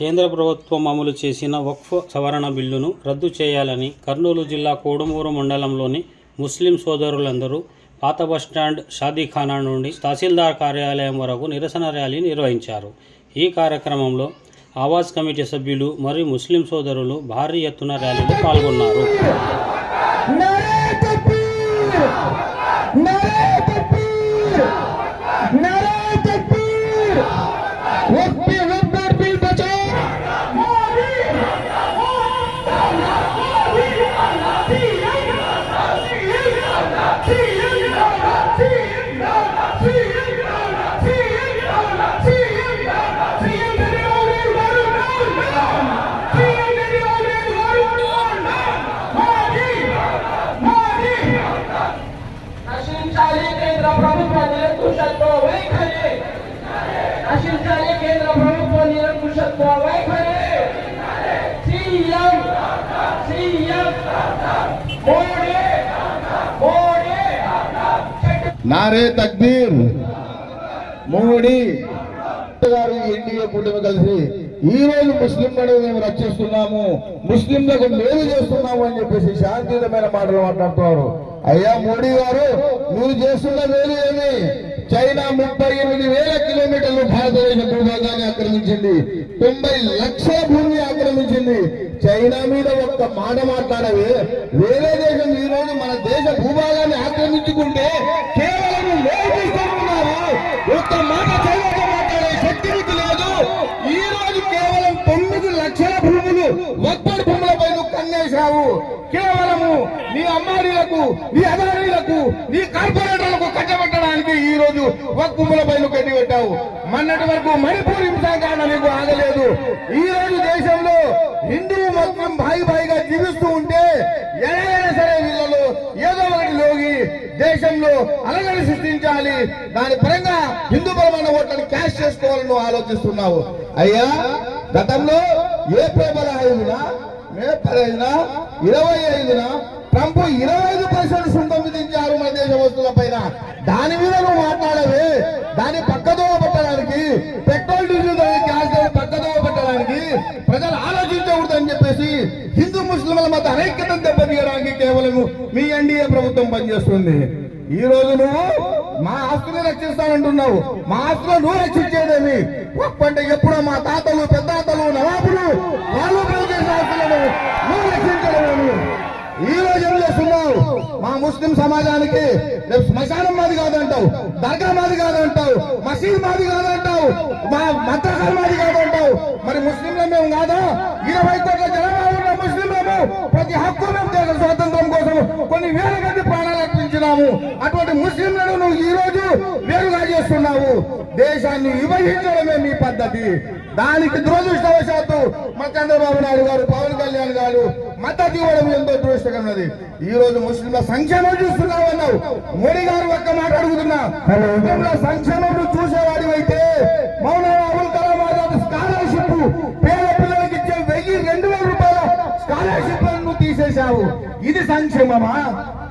కేంద్ర ప్రభుత్వం అమలు చేసిన వక్ఫ్ సవరణ బిల్లును రద్దు చేయాలని కర్నూలు జిల్లా కోడుమూరు మండలంలోని ముస్లిం సోదరులందరూ పాత బస్టాండ్ షాదీఖానా నుండి తహసీల్దార్ కార్యాలయం వరకు నిరసన ర్యాలీ నిర్వహించారు. ఈ కార్యక్రమంలో ఆవాజ్ కమిటీ సభ్యులు మరియు ముస్లిం సోదరులు భారీ ఎత్తున ర్యాలీలో పాల్గొన్నారు. నశించాలి కేంద్ర ప్రభుత్వ నిరంకుశత్వ వైఖరి నశించాలి కేంద్ర ప్రభుత్వ నిరంకుశత్వ వైఖరి సీఎం సీఎం మోడీ మోడీ నారే తక్బీర్ మోడీ గారు ఎన్డీఏ కూటమి కలిసి ఈ రోజు ముస్లిం ముస్లింలను మేము రక్షిస్తున్నాము ముస్లింలకు మేలు చేస్తున్నాము అని చెప్పేసి శాంతియుతమైన మాటలు మాట్లాడుతున్నారు. అయ్యా మోడీ గారు మీరు చేస్తున్న మేలు ఏమి? చైనా ముప్పై ఎనిమిది వేల కిలోమీటర్లు భారతదేశ భూభాగాన్ని ఆక్రమించింది. తొంభై లక్షల భూమిని ఆక్రమించింది. చైనా మీద ఒక్క మాట మాట్లాడవే. వేరే దేశం ఈ రోజు మన దేశ భూభాగాన్ని ఆక్రమించుకుంటే కేవలం ఒక్క మాట చైనాతో మాట్లాడే శక్తి మీకు లేదు. ఈ రోజు కేవలం తొమ్మిది లక్షల భూములు ఒక్కడి భూములపై నువ్వు కన్నేశావు. కేవలం నీ అమ్మాయిలకు నీ అదానీలకు నీ కార్పొరేటర్లకు కట్టబెట్టడానికి ఈ రోజు వక్కుముల బయలు కట్టి పెట్టావు. మొన్నటి వరకు మణిపూర్ హింసాకాండ నీకు ఆగలేదు. ఈ రోజు దేశంలో హిందూ మొత్తం భాయి భాయిగా జీవిస్తూ ఉంటే ఎలాగైనా సరే వీళ్ళలో ఏదో ఒకటి లోగి దేశంలో అలగడి సృష్టించాలి. దాని పరంగా హిందూ పరమైన ఓట్లను క్యాష్ చేసుకోవాలని నువ్వు ఆలోచిస్తున్నావు. అయ్యా గతంలో ఏప్రిల్ పదహైదున మే ఇరవై ఐదున ట్రంప్ ఇరవై ఐదు పర్సెంట్ సుంకం విధించారు మన దేశ వస్తువుల పైన. దాని మీద నువ్వు మాట్లాడవే. దాన్ని పక్కదోవ పెట్టడానికి పెట్రోల్ డీజిల్ గ్యాస్ పక్కదోవ పెట్టడానికి ప్రజలు ఆలోచించకూడదని చెప్పేసి హిందూ ముస్లింల మధ్య అనైక్యతను దెబ్బతీయడానికి కేవలం మీ ఎన్డీఏ ప్రభుత్వం పనిచేస్తుంది. ఈ రోజు నువ్వు మా ఆస్తులు రక్షిస్తానంటున్నావు. మా ఆస్తులు నువ్వు రక్షించేదేమి? ఒక్కంటే ఎప్పుడో మా తాతలు పెద్దాతలు నవాబులు వాళ్ళు ప్రజలు ఆస్తులను నువ్వు రక్షించలేవు. ఈ రోజు ఏం చేస్తున్నావు? మా ముస్లిం సమాజానికి రేపు శ్మశానం మాది కాదంటావు దర్గా మాది కాదంటావు మసీద్ మాది కాదంటావు మా మతకాల మాది కాదంటావు. మరి ముస్లింల మేము కాదా? ఇరవై కోట్ల జనాభా ఉన్న ముస్లింలము ప్రతి హక్కు మేము స్వాతంత్రం కోసం కొన్ని వేల అర్పించినాము అటువంటి ముస్లింలను నువ్వు ఈ రోజు వేరుగా చేస్తున్నావు. దేశాన్ని విభజించడమే మీ పద్ధతి. దానికి దురదృష్టవశాత్తు మా చంద్రబాబు నాయుడు గారు పవన్ కళ్యాణ్ గారు మద్దతు ఇవ్వడం ఎంతో దురదృష్టకరమైనది. ఈ రోజు ముస్లింల సంక్షేమం చూస్తున్నావు అన్నావు. మోడీ గారు ఒక్క మాట అడుగుతున్నా. ముస్లింల సంక్షేమం నువ్వు చూసేవాడివైతే మౌలానా అబుల్ కలాం ఆజాద్ స్కాలర్షిప్ పేద పిల్లలకి ఇచ్చే వెయ్యి రెండు వేల రూపాయల స్కాలర్షిప్ తీసేశావు. ఇది సంక్షేమమా?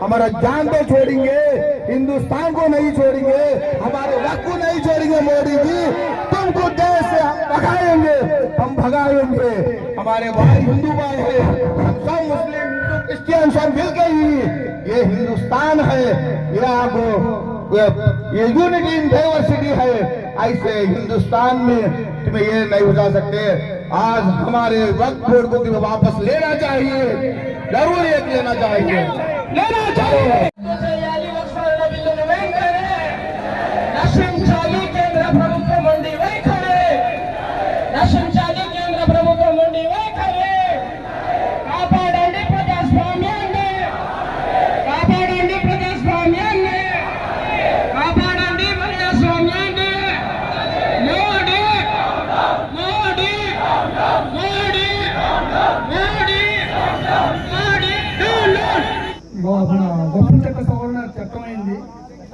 हमारा जान तो छोड़ेंगे, हिंदुस्तान को नहीं छोड़ेंगे, हमारे वक्त को नहीं छोड़ेंगे मोदी जी। तुमको देश से हम भगाएँगे हम भगाएँगे। हमारे भाई हिंदू भाई है, हम सब मुस्लिम, क्रिश्चियन सब मिल ही ये हिंदुस्तान है, ये आप ये यूनिटी इन डाइवर्सिटी है। ऐसे हिंदुस्तान में तुम्हें ये नहीं बुझा सकते। आज हमारे वक्त को तुम्हें वापस लेना चाहिए। जरूर एक लेना चाहिए लेना चाहिए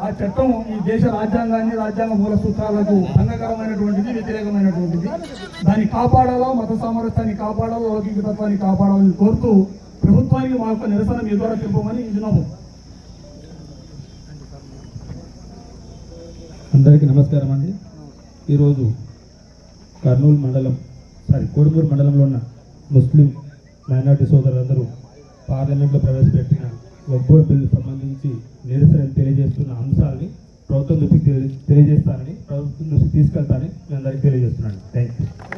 ఆ చట్టం ఈ దేశ రాజ్యాంగాన్ని రాజ్యాంగ మూల సూత్రాలకు భంగకరమైనటువంటిది వ్యతిరేకమైనటువంటిది. దాన్ని కాపాడాలో మత సామరస్యాన్ని కాపాడాలో లౌకికతత్వాన్ని కాపాడాలని కోరుతూ ప్రభుత్వానికి మా యొక్క నిరసన మీ ద్వారా చెప్పమని ఇచ్చినాము అందరికీ నమస్కారం అండి. ఈరోజు కర్నూలు మండలం సారీ కోడుమూరు మండలంలో ఉన్న ముస్లిం మైనార్టీ సోదరులందరూ పార్లమెంట్లో ప్రవేశపెట్టిన వక్బోర్డ్ బిల్లు సంబంధించి నిరసన తెలియజేస్తున్న అంశాలని ప్రభుత్వం దృష్టికి తెలియజేస్తానని ప్రభుత్వం దృష్టికి తీసుకెళ్తానని మీ అందరికీ తెలియజేస్తున్నాను. Thank you